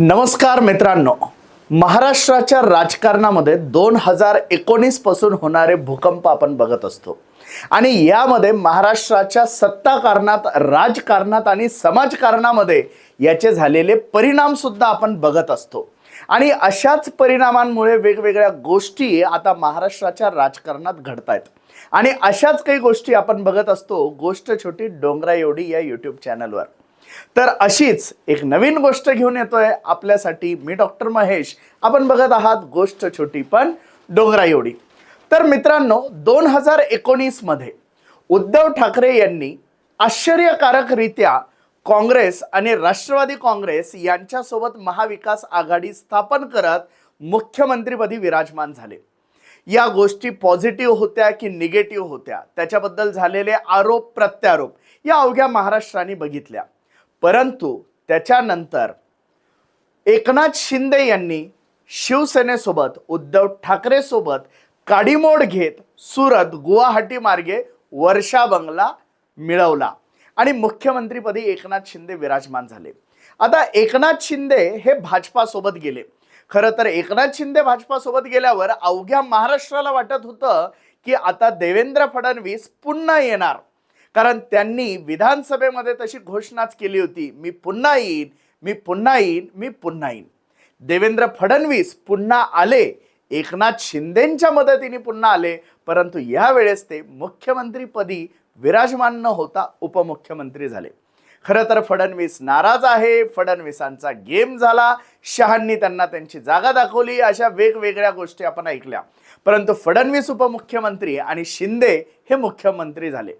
नमस्कार मित्रांनो. महाराष्ट्राच्या राजकारणामध्ये दोन हजार एकोणीसपासून होणारे भूकंप आपण बघत असतो. आणि यामध्ये महाराष्ट्राच्या सत्ताकारणात राजकारणात आणि समाजकारणामध्ये याचे झालेले परिणाम सुद्धा आपण बघत असतो. आणि अशाच परिणामांमुळे वेगवेगळ्या गोष्टी आता महाराष्ट्राच्या राजकारणात घडत आहेत आणि अशाच काही गोष्टी आपण बघत असतो. गोष्ट छोटी डोंगरा एवढी या यूट्यूब चॅनलवर तर अशीच एक नवीन गोष्ट घेऊन येतोय आपल्यासाठी मी डॉक्टर महेश. आपण बघत आहात गोष्ट छोटी पण डोंगरा एवढी. तर मित्रांनो दोन हजार एकोणीसमध्ये उद्धव ठाकरे यांनी आश्चर्यकारकरित्या काँग्रेस आणि राष्ट्रवादी काँग्रेस यांच्यासोबत महाविकास आघाडी स्थापन करत मुख्यमंत्रीपदी विराजमान झाले. या गोष्टी पॉझिटिव्ह होत्या की निगेटिव्ह होत्या? त्याच्याबद्दल झालेले आरोप प्रत्यारोप या अवघ्या महाराष्ट्राने बघितल्या. परंतु त्याच्यानंतर एकनाथ शिंदे यांनी शिवसेनेसोबत उद्धव ठाकरेसोबत काडीमोड घेत सुरत गुवाहाटी मार्गे वर्षा बंगला मिळवला आणि मुख्यमंत्रीपदी एकनाथ शिंदे विराजमान झाले. आता एकनाथ शिंदे हे भाजपासोबत गेले. खरं तर एकनाथ शिंदे भाजपासोबत गेल्यावर अवघ्या महाराष्ट्राला वाटत होतं की आता देवेंद्र फडणवीस पुन्हा येणार. कारण त्यांनी विधानसभेमध्ये तशी घोषणाच केली होती मी पुन्हा येईन मी पुन्हा येईन मी पुन्हा येईन. देवेंद्र फडणवीस पुन्हा आले एकनाथ शिंदेंच्या मदतीने पुन्हा आले परंतु यावेळेस ते मुख्यमंत्रीपदी विराजमान न होता उपमुख्यमंत्री झाले. खरं तर फडणवीस नाराज आहे फडणवीसांचा गेम झाला शहांनी त्यांना त्यांची जागा दाखवली अशा वेगवेगळ्या गोष्टी आपण ऐकल्या. परंतु फडणवीस उपमुख्यमंत्री आणि शिंदे हे मुख्यमंत्री झाले.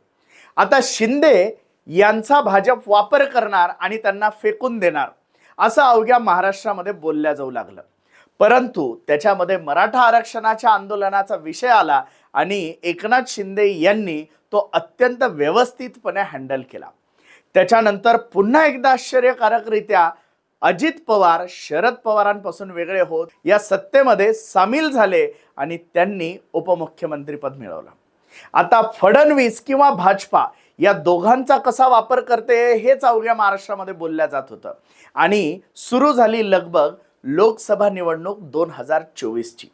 आता शिंदे यांचा भाजप वापर करणार आणि त्यांना फेकून देणार असं अवघ्या महाराष्ट्रामध्ये बोलल्या जाऊ लागलं. परंतु त्याच्यामध्ये मराठा आरक्षणाच्या आंदोलनाचा विषय आला आणि एकनाथ शिंदे यांनी तो अत्यंत व्यवस्थितपणे हँडल केला. त्याच्यानंतर पुन्हा एकदा आश्चर्यकारकरित्या अजित पवार शरद पवारांपासून वेगळे होत या सत्तेमध्ये सामील झाले आणि त्यांनी उपमुख्यमंत्रीपद मिळवलं. आता फडणवीस किंवा भाजपा या दोघांचा कसा वापर करते हेच अवघ्या महाराष्ट्रामध्ये बोलल्या जात होतं. आणि सुरू झाली लगभग लोकसभा निवडणूक दोन हजार चोवीसची.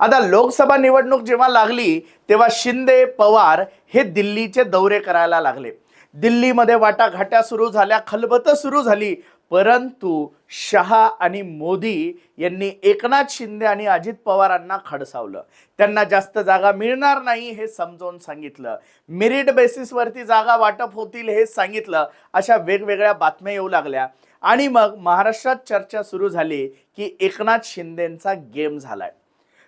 आता लोकसभा निवडणूक जेव्हा लागली तेव्हा शिंदे पवार हे दिल्लीचे दौरे करायला लागले. दिल्लीमध्ये वाटाघाट्या सुरू झाल्या खलबतं सुरू झाली. परंतु शहा आणि मोदी यांनी एकनाथ शिंदे आणि अजित पवारांना खडसावलं. त्यांना जास्त जागा मिळणार नाही हे समजावून सांगितलं. मेरिट बेसिसवरती जागा वाटप होतील हे सांगितलं. अशा वेगवेगळ्या बातम्या येऊ लागल्या. आणि मग महाराष्ट्रात चर्चा सुरू झाली की एकनाथ शिंदेचा गेम झालाय.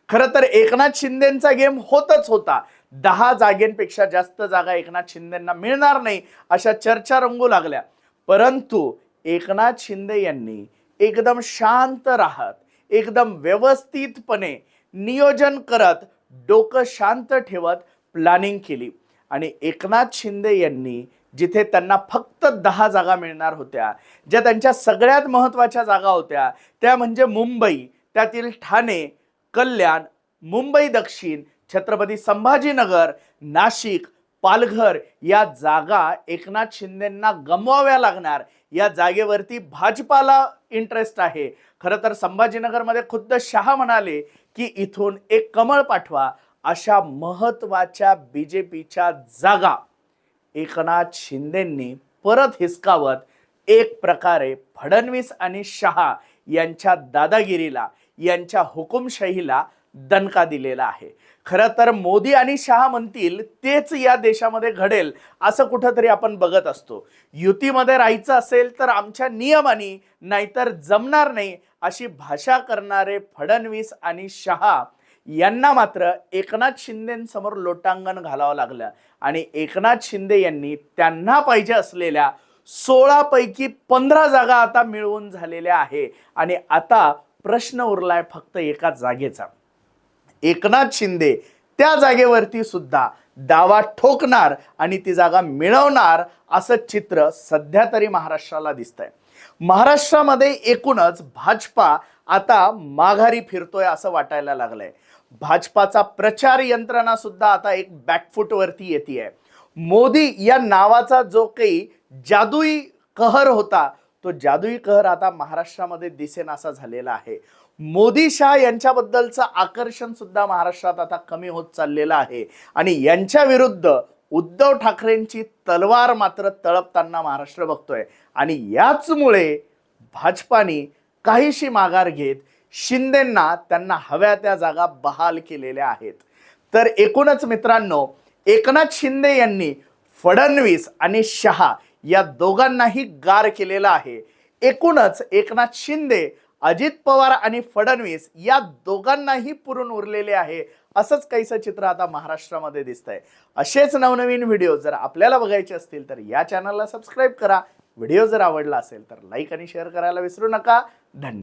खरं तर एकनाथ शिंदेचा गेम होतच होता. दहा जागेंपेक्षा जास्त जागा एकनाथ शिंदेना मिळणार नाही अशा चर्चा रंगू लागल्या. परंतु एकनाथ शिंदे यांनी एकदम शांत राहत एकदम व्यवस्थितपणे नियोजन करत डोकं शांत ठेवत प्लॅनिंग केली. आणि एकनाथ शिंदे यांनी जिथे त्यांना फक्त दहा जागा मिळणार होत्या ज्या त्यांच्या सगळ्यात महत्त्वाच्या जागा होत्या त्या म्हणजे मुंबई त्यातील ठाणे कल्याण मुंबई दक्षिण छत्रपती संभाजीनगर नाशिक पालघर या जागा एकनाथ शिंदेंना गमवाव्या लागणार. या जागेवरती भाजपाला इंटरेस्ट आहे. खरं तर संभाजीनगरमध्ये खुद्द शहा म्हणाले की इथून एक कमळ पाठवा अशा महत्त्वाच्या बी जे पीच्या जागा. एकनाथ शिंदेंनी परत हिसकावत एक प्रकारे फडणवीस आणि शहा यांच्या दादागिरीला. यांच्या हुकुमशाहीला दणका दिलेला आहे. खरं तर मोदी आणि शहा म्हणतील तेच या देशामध्ये घडेल असं कुठंतरी आपण बघत असतो. युतीमध्ये राहायचं असेल तर आमच्या नियमाने नाहीतर जमणार नाही अशी भाषा करणारे फडणवीस आणि शहा यांना मात्र एकनाथ शिंदेसमोर लोटांगण घालावं लागलं. आणि एकनाथ शिंदे यांनी त्यांना पाहिजे असलेल्या सोळापैकी पंधरा जागा आता मिळवून झालेल्या आहे. आणि आता प्रश्न उरलाय फक्त एका जागेचा. एकनाथ शिंदे त्या जागेवरती सुद्धा दावा ठोकणार आणि ती जागा मिळवणार असं चित्र सध्या तरी महाराष्ट्राला दिसतंय. महाराष्ट्रामध्ये एकूणच भाजपा आता माघारी फिरतोय असं वाटायला लागलंय. भाजपाचा प्रचार यंत्रणा सुद्धा आता एक बॅकफुटवरती येते आहे मोदी या नावाचा जो काही जादुई कहर होता तो जादुई कहर आता महाराष्ट्रामध्ये दिसेनासा झालेला आहे. मोदी शाह यांच्याबद्दलचं आकर्षण सुद्धा महाराष्ट्रात आता कमी होत चाललेलं आहे. आणि यांच्या विरुद्ध उद्धव ठाकरेंची तलवार मात्र तळपताना महाराष्ट्र बघतोय. आणि याचमुळे भाजपाने काहीशी माघार घेत शिंदेंना त्यांना हव्या त्या जागा बहाल केलेल्या आहेत. तर एकूणच मित्रांनो एकनाथ शिंदे यांनी फडणवीस आणि शहा या दोघांनाही गार केलेला आहे. एकूणच एकनाथ शिंदे अजित पवार आणि फडणवीस या दोघांनाही पुरून उरलेले आहे. असंच काहीसं चित्र आता महाराष्ट्रामध्ये दिसतंय. असेच नवनवीन व्हिडिओ जर आपल्याला बघायचे असतील तर या चॅनलला सबस्क्राईब करा. व्हिडिओ जर आवडला असेल तर लाईक आणि शेअर करायला विसरू नका. धन्यवाद.